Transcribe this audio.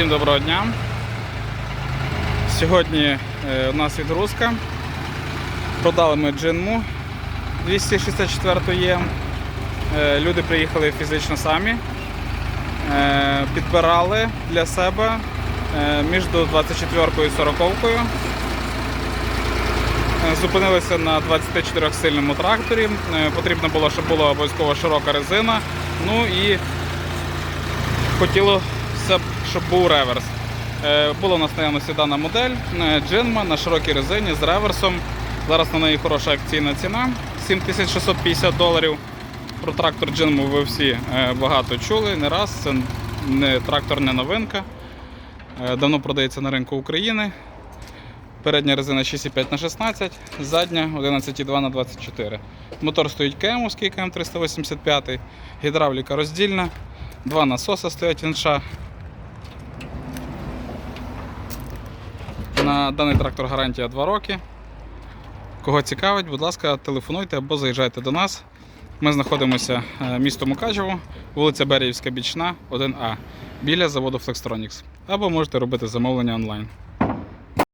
Всім доброго дня. Сьогодні е, у нас відгрузка. Продали ми джинму 264 є. Е, Люди приїхали фізично самі. Е, Підбирали для себе між 24 і 40. Е, Зупинилися на 24 сильному тракторі. Потрібно було, щоб була обов'язково широка резина. Ну і хотілося б, щоб був реверс. Е, Була у нас наявності дана модель е, Джинма на широкій резині з реверсом. Зараз на неї хороша акційна ціна 7650 доларів. Про трактор Джинму ви всі е, багато чули, не раз. Це не трактор, не новинка. Давно продається на ринку України. Передня резина 6,5 на 16, задня 11,2 на 24. Мотор стоїть КМовський КМ385, гідравліка роздільна, два насоси стоять інша. На даний трактор гарантія 2 роки. Кого цікавить, будь ласка, телефонуйте або заїжджайте до нас. Ми знаходимося е, місто Мукачево, вулиця Беріївська Бічна, 1А, біля заводу Flextronics. Або можете робити замовлення онлайн.